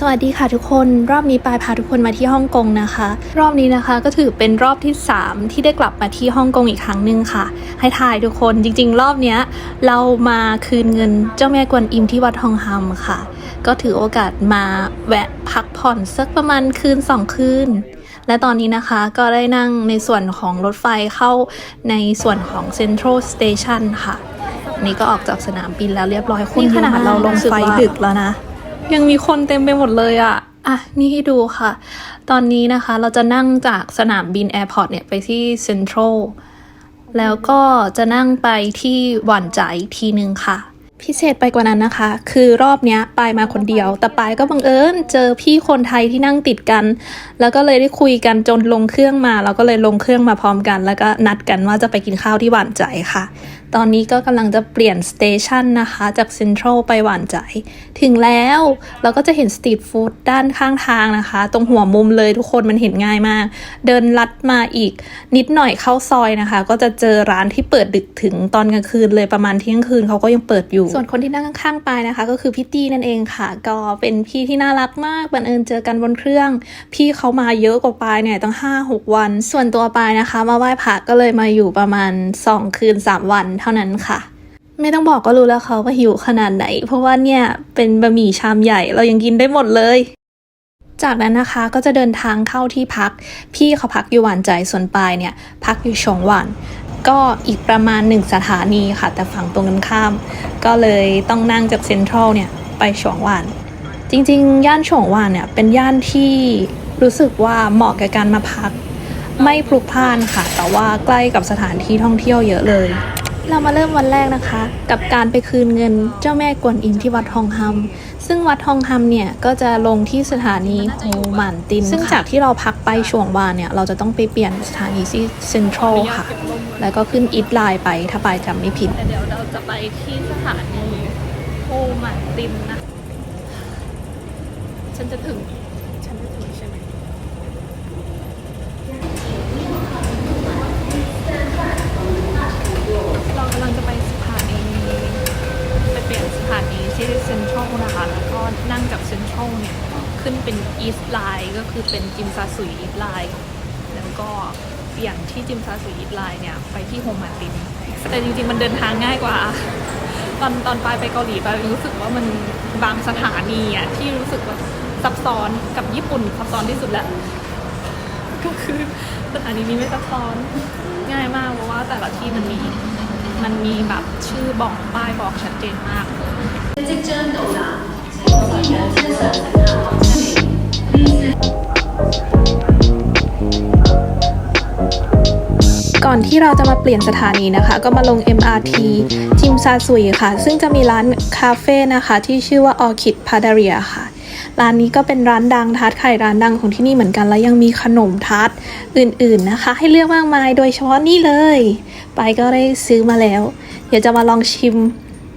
สวัสดีค่ะทุกคนรอบนี้ปายพาทุกคนมาที่ฮ่องกงนะคะ รอบนี้นะคะก็ถือเป็นรอบที่ 3 ที่ได้กลับมาที่ฮ่องกงอีกครั้งหนึ่งค่ะ ให้ทายทุกคนจริง ๆ รอบเนี้ย เรามาคืนเงินเจ้าแม่กวนอิมที่วัดทองฮัมค่ะ ก็ถือโอกาสมาแวะพักผ่อนสักประมาณคืน 2 คืน และตอนนี้นะคะก็ได้นั่งในส่วนของรถไฟเข้าในส่วนของ Central Station ค่ะนนี้ก็ออกจากสนามบินแล้วเรียบร้อยคนนี่ขนาดเราลงไฟดึกแล้วนะ ยังมีคนเต็มไปหมดเลยอะอะ นี่ให้ดูค่ะ ตอนนี้นะคะเราจะนั่งจากสนามบินแอร์พอร์ตเนี่ยไปที่เซ็นทรัลแล้วก็จะนั่งไปที่หวานใจายอีกทีนึงค่ะ พิเศษไปกว่านั้นนะคะ คือรอบเนี้ยปายมาคนเดียว แต่ปายก็บังเอิญเจอพี่คนไทยที่นั่งติดกัน แล้วก็เลยได้คุยกันจนลงเครื่องมา แล้วก็เลยลงเครื่องมาพร้อมกัน แล้วก็นัดกันว่าจะไปกินข้าวที่หวานใจค่ะตอนนี้ก็กำลังจะเปลี่ยนสเตชันนะคะ จากเซ็นทรัลไปหวานใจ ถึงแล้วเราก็จะเห็นสตรีทฟู้ดด้านข้างทางนะคะ ตรงหัวมุมเลยทุกคนมันเห็นง่ายมาก เดินลัดมาอีกนิดหน่อยเข้าซอยนะคะ ก็จะเจอร้านที่เปิดดึกถึงตอนกลางคืนเลยประมาณเที่ยงคืนเขาก็ยังเปิดอยู่ ส่วนคนที่นั่งข้างๆปนะคะ ก็คือพี่ตี้นั่นเองค่ะ ก็เป็นพี่ที่น่ารักมากบังเอิญเจอกันบนเครื่อง พี่เขามาเยอะกว่าปายเนี่ยตั้งห้าหกวัน ส่วนตัวปายนะคะ มาไหว้พระก็เลยมาอยู่ประมาณสองคืนสามวันเท่านั้นค่ะ ไม่ต้องบอกก็รู้แล้วเขาว่าหิวขนาดไหน เพราะว่าเนี่ยเป็นบะหมี่ชามใหญ่เรายังกินได้หมดเลย จากนั้นนะคะก็จะเดินทางเข้าที่พัก พี่เขาพักอยู่หวานใจส่วนปลายเนี่ย พักอยู่ชงหวานก็อีกประมาณหนึ่งสถานีค่ะ แต่ฝั่งตรงกันข้าม ก็เลยต้องนั่งจากเซ็นทรัลเนี่ยไปฉวงหวาน จริงๆ ย่านฉวงหวานเนี่ยเป็นย่านที่รู้สึกว่าเหมาะกับการมาพัก ไม่พลุกพล่านค่ะ แต่ว่าใกล้กับสถานที่ท่องเที่ยวเยอะเลย เรามาเริ่มวันแรกนะคะ กับการไปคืนเงินเจ้าแม่กวนอิมที่วัดทองฮัมซึ่งวัดทองฮัมเนี่ยก็จะลงที่สถานีโฮหมันติน ซึ่งจากที่เราพักไปช่วงวานเนี่ยเราจะต้องไปเปลี่ยนสถานีที่เซ็นทรัลค่ะ แล้วก็ขึ้นอีทไลน์ไปถ้าไปจำไม่ผิดเดี๋ยวเราจะไปที่สถานีโฮหมันตินนะฉันจะถึง ฉันจะถึงใช่ไหม เรา กำลังจะไปสถานีไปเปลี่ยนสถานีที่เซ็นทรัลนะคะ แล้วก็นั่งจากเซ็นทรัลเนี่ย ขึ้นเป็นอีส t ไลน์ก็คือเป็นจิมซาสุยอีส t ไลน์แล้วก็เปลี่ยนที่จิมซาสุยอีส t ไลน์เนี่ย ไปที่โฮมมาตินแต่จริงๆ มันเดินทางง่ายกว่า ตอนตอนไปไปเกาหลีไปรู้สึกว่ามันบางสถานีอะที่รู้สึกว่าซับซ้อนกับญี่ปุ่นซับซ้อนที่สุดแล้วก็คือสถานีนี้ไม่ซับซ้อนง่ายมากเพราะว่าแต่ละที่มันมี มันมีแบบชื่อบอกป้ายบอกชัดเจนมากก่อนที่เราจะมาเปลี่ยนสถานีนะคะ ก็มาลง MRT จิมซาซุยค่ะ ซึ่งจะมีร้านคาเฟ่นะคะ ที่ชื่อว่า Orchid p a d a r i a ค่ะ ร้านนี้ก็เป็นร้านดังทาร์ตไข่ร้านดังของที่นี่เหมือนกัน แล้วยังมีขนมทาร์ตอื่นๆนะคะ ให้เลือกมากมายโดยเฉพาะนี่เลย ไปก็ได้ซื้อมาแล้ว เดี๋ยวจะมาลองชิม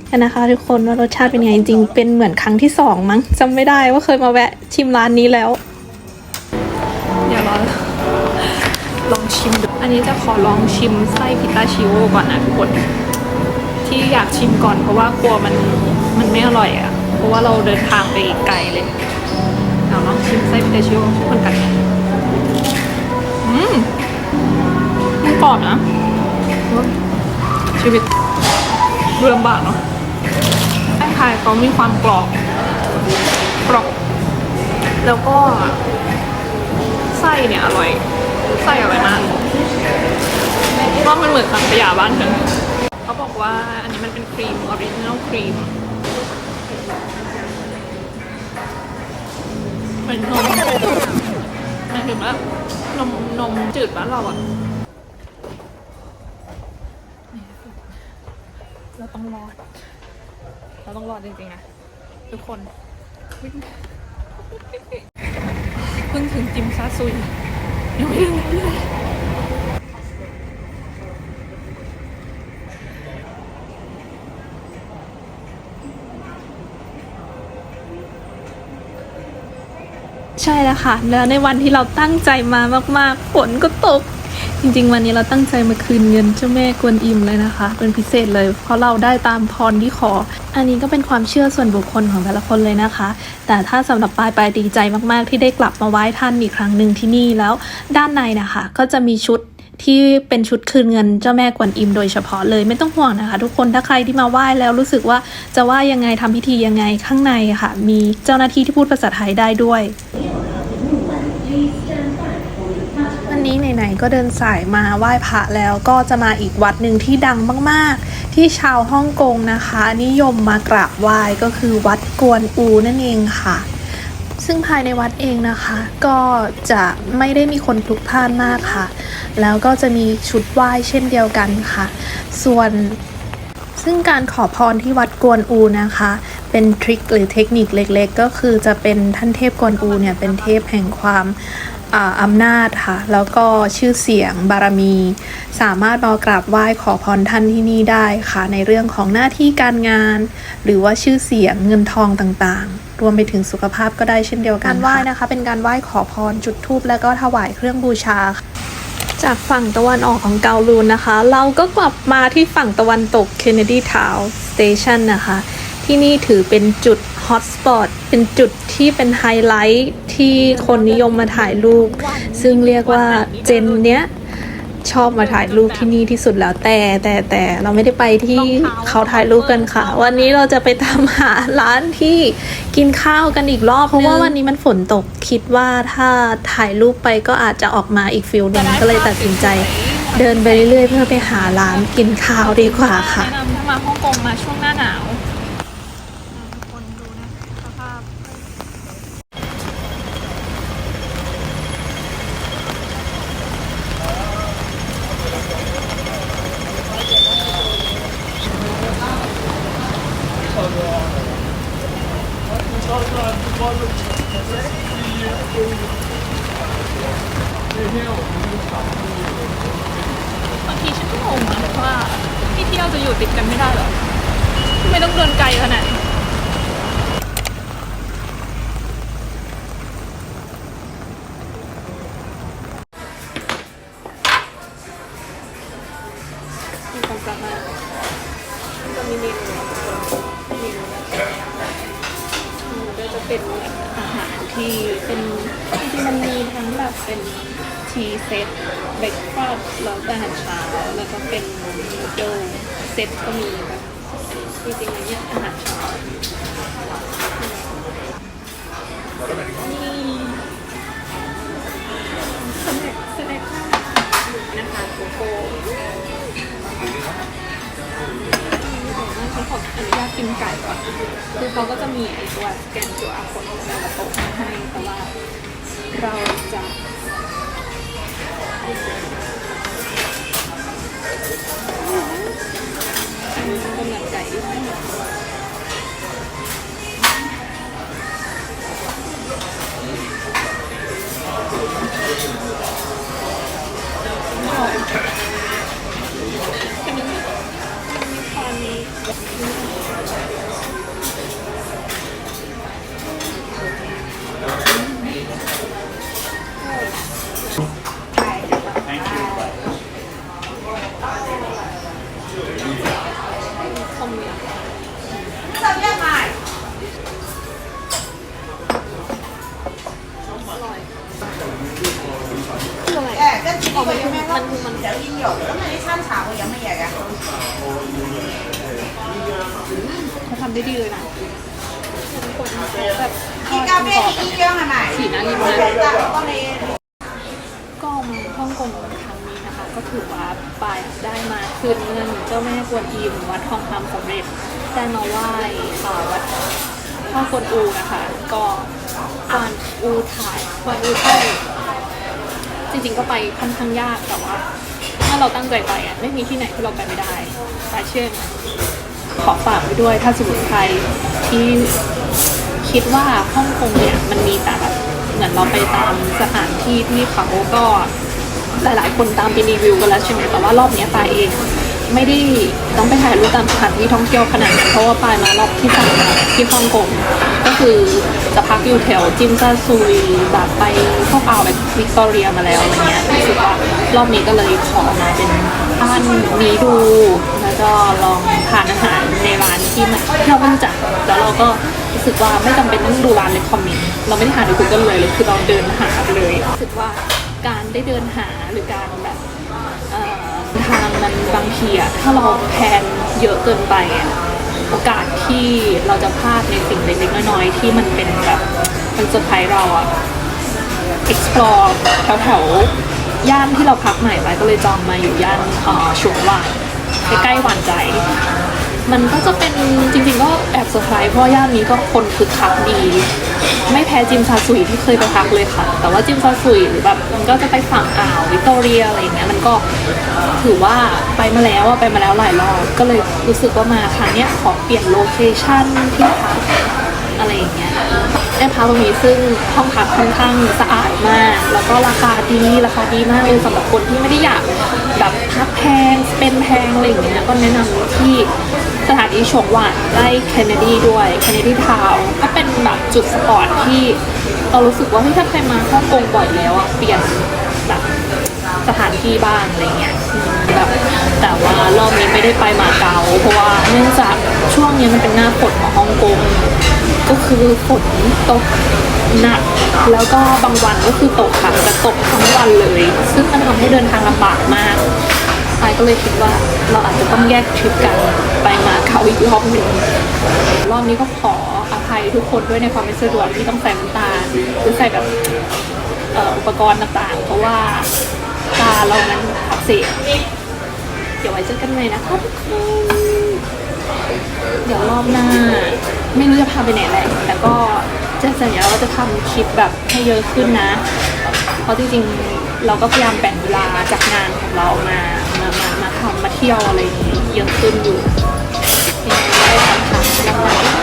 กันนะคะทุกคนว่ารสชาติเป็นไงจริงๆเป็นเหมือนครั้งที่สองมั้งจำไม่ได้ว่าเคยมาแวะชิมร้านนี้แล้วเดี๋ยวรอลองชิมดูอันนี้จะขอลองชิมไส้พิตาชิโอก่อนนะทุกคนที่อยากชิมก่อนเพราะว่ากลัวมันมันไม่อร่อยอะ่ะ เพราะว่าเราเดินทางไปไกลเลยเอาลองชิมไส้พิตชิโอทุกคนกันอืมมันกรอบนะชีวิตเรื่มบากเนาะแป้งไทยเขามีความกรอบกรอบ แล้วก็ไส้เนี่ยอร่อย ไส้อร่อยมากว่าะมันเหมือนสังขยาบ้านฉันเขาบอกว่าอันนี้มันเป็นครีมออริจินอลครีม เป็นนมหมายถึงว่านมนมจืดบ้านเราอะเราต้องรอด เราต้องรอดจริงๆนะทุกคนเพิ่งถึงจิมซาซุยยังไม่ถึงเลย ช่แล้วค่ะ แล้วในวันที่เราตั้งใจมามากๆฝนก็ตก จริงๆ วันนี้เราตั้งใจมาคืนเงินเจ้าแม่กวนอิมเลยนะคะ เป็นพิเศษเลย เพราะเราได้ตามพรที่ขอ อันนี้ก็เป็นความเชื่อส่วนบุคคลของแต่ละคนเลยนะคะ แต่ถ้าสำหรับปลายปลายดีใจมากๆ ที่ได้กลับมาไหว้ท่านอีกครั้งหนึ่งที่นี่แล้ว ด้านในนะคะ ก็จะมีชุดที่เป็นชุดคืนเงินเจ้าแม่กวนอิมโดยเฉพาะเลยไม่ต้องห่วงนะคะ ทุกคนถ้าใครที่มาไหว้แล้วรู้สึกว่าจะไหว้ยังไงทำพิธียังไงข้างในค่ะ มีเจ้าหน้าที่ที่พูดภาษาไทยได้ด้วย วั นนี้ไหนๆก็เดินสายมาไหว้พระแล้วก็จะมาอีกวัดหนึ่งที่ดังมากๆ ที่ชาวฮ่องกงนะคะ นิยมมากราบไหว้ก็คือวัดกวนอูนั่นเองค่ะ ซึ่งภายในวัดเองนะคะ ก็จะไม่ได้มีคนพลุกพล่านมากค่ะ แล้วก็จะมีชุดไหว้เช่นเดียวกันค่ะ ส่วนซึ่งการขอพรที่วัดกวนอูนะคะ เป็นทริคหรือเทคนิคเล็กๆ ก็คือจะเป็นท่านเทพกวนอูเนี่ยเป็นเทพแห่งความ อำนาจค่ะ แล้วก็ชื่อเสียงบารมี สามารถมากราบไหว้ขอพรท่านที่นี่ได้ค่ะ ในเรื่องของหน้าที่การงาน หรือว่าชื่อเสียงเงินทองต่างๆ รวมไปถึงสุขภาพก็ได้เช่นเดียวกันการไหว้นะคะ เป็นการไหว้ขอพรจุดธูปแล้วก็ถวายเครื่องบูชาจากฝั่งตะวันออกของเกาลูนนะคะ เราก็กลับมาที่ฝั่งตะวันตก Kennedy Town Station นะคะ ที่นี่ถือเป็นจุด ฮอตสปอตเป็นจุดที่เป็นไฮไลท์ที่คนนิยมมาถ่ายรูป ซึ่งเรียกว่าเจนเนี้ยชอบมาถ่ายรูปที่นี่ที่สุดแล้วแต่แต่แต่เราไม่ได้ไปที่เขาถ่ายรูปกันค่ะ วันนี้เราจะไปตามหาร้านที่กินข้าวกันอีกรอบเพราะว่าวันนี้มันฝนตกคิดว่าถ้าถ่ายรูปไปก็อาจจะออกมาอีกฟิลหนึ่งก็เลยตัดสินใจ เดินไปเรื่อยๆ เพื่อไปหาร้านกินข้าวดีกว่าค่ะแนะนำถ้ามาฮ่องกงมาช่วงหน้าหนาวคนดูนะสภาพ บางทีฉันก็งงนะว่าที่ เที่ยวจะอยู่ติดกันไม่ได้หรอทำไมต้องเดินไกลขนาดนี้มีความสามารถจะมีเมนูเมนูก็จะเป็นอาหารที่เป็นจริงมันมีทั้งแบบเป็น ทีเซตเบรกฟาสต์แล้วก็อาหารเช้าแล้วก็เป็นนูโดเซตก็มีแบบจริงๆเนี่ยอาหารเช้านี่สแน็คสแน็คนะคะโกโก้ฉันขออนุญาตกินไก่ก่อน คือเขาก็จะมีไอ้ตัวสแกนตัวอาคดแต่ละโต๊ะมาให้แต่ว่าเราจะ อันนี้ Sabia mais. คืออะไร É, tanto que foi o mesmo. Mas eu vim, ó. Como ele sabe, sabe, eu me ia. เขาทำได้ดีเลยนะแบบ Que cabelo, que idioma mais? สีน้ำเงินมาก Tá, com ele. ถือว่าปายได้มาคืนเงินเจ้าแม่กวนอิมวัดทองคำสำเร็จได้มาไหว้อ่าวัดพ่อกวนอูนะคะ ก็กวนอูถ่ายกวนอูไทยจริงๆก็ไปค่อนข้างยากแต่ว่า ถ้าเราตั้งใจไปอะไม่มีที่ไหนที่เราไปไม่ได้ปายเชื่อขอฝากไว้ด้วยถ้าสมมติใครที่คิดว่าฮ่องกงเนี่ยมันมีแต่แบบเหมือนเราไปตามสถานที่ที่เขาก็ หลาย ๆ คนตามไปรีวิวกันแล้วใช่ไหมแต่ว่ารอบเนี้ยปายเอง ไม่ได้ต้องไปถ่ายรูปตามสถานที่ท่องเที่ยวขนาดนั้นเพราะว่าปายมารอบที่สามที่ฮ่องกงก็คือจะพักอยู่แถวจิมซาซุยแบบไปพวกอ่าแบบวิกตอเรียมาแล้วอะไรเงี้ยรู้สึกว่ารอบนี้ก็เลยขอมาเป็นบ้านนี้ดู แล้วก็ลองทานอาหารในร้านที่มันที่เราไม่รู้จักแล้วเราก็รู้สึกว่าไม่จำเป็นต้องดูร้านเลยคอมเมนต์เราไม่ได้หาใน Google เลยเลยคือเราเดินหาไปเลยรู้สึกว่า การได้เดินหาหรือการแบบเอ่อทางมันบางทีอะถ้าเราแพนเยอะเกินไปอะโอกาสที่เราจะพลาดในสิ่งเล็กๆน้อยๆที่มันเป็นแบบมันเซอร์ไพรส์เราอะ explore แถวๆย่านที่เราพักใหม่ไปก็เลยจองมาอยู่ย่านอ่อชวงวานใกล้ๆหวานใจ มันก็จะเป็นจริงๆก็แอบเซอร์ไพรส์เพราะย่านนี้ก็คนคึกคักดี ไม่แพ้จิมซาซุยที่เคยไปพักเลยค่ะ แต่ว่าจิมซาซุยหรือแบบมันก็จะไปฝั่งอ่าววิกตอเรียอะไรอย่างเงี้ยมันก็ถือว่าไปมาแล้วอะไปมาแล้วหลายรอบก็เลยรู้สึกว่ามาครั้งเนี้ยขอเปลี่ยนโลเคชั่นที่พักอะไรอย่างเงี้ยได้พักตรงนี้ซึ่งห้องพักค่อนข้างสะอาดมาก แล้วก็ราคาดีราคาดีมากเลยสำหรับคนที่ไม่ได้อยากแบบพักแพงเป็นแพงอะไรอย่างเงี้ยก็แนะนำที่ สถานีชงหวานใกล้เคนเนดีด้วยเคนเนดีทาวก็เป็นแบบจุดสปอร์ตที่เรารู้สึกว่าเฮ้ยถ้าใครมาฮ่องกงบ่อยแล้วอะเปลี่ยนแบบสถานที่บ้างอะไรเงี้ยแบบแต่ว่ารอบนี้ไม่ได้ไปมาเก๊าเพราะว่าเนื่องจากช่วงนี้มันเป็นหน้าฝนของฮ่องกงก็คือฝนตกหนักแล้วก็บางวันก็คือตกค่ะแต่ตกทั้งวันเลย ซึ่งมันทำให้เดินทางลำบากมาก ไอก็เลยคิดว่าเราอาจจะต้องแยกทริปกันไปมาเก๊าอีกรอบหนึ่งรอบนี้ก็ขออภัยทุกคนด้วยในความไม่สะดวกที่ต้องใส่น้ำตาหรือใส่แบบอุปกรณ์ต่างๆ เพราะว่าตาเรานั้นอักเสบเดี๋ยวไว้เจอกันใหม่นะคะทุกคนเดี๋ยวรอบหน้า ไม่รู้จะพาไปไหนแหละแต่ก็จะสัญญาว่าจะทำคลิปแบบให้เยอะขึ้นนะ เพราะจริงๆ เราก็พยายามแบ่งเวลาจากงานของเรามา หันมาเที่ยวอะไรย่งเงี้ยเยอะขึ้นอยู่ได้สัมผัสแล้วก็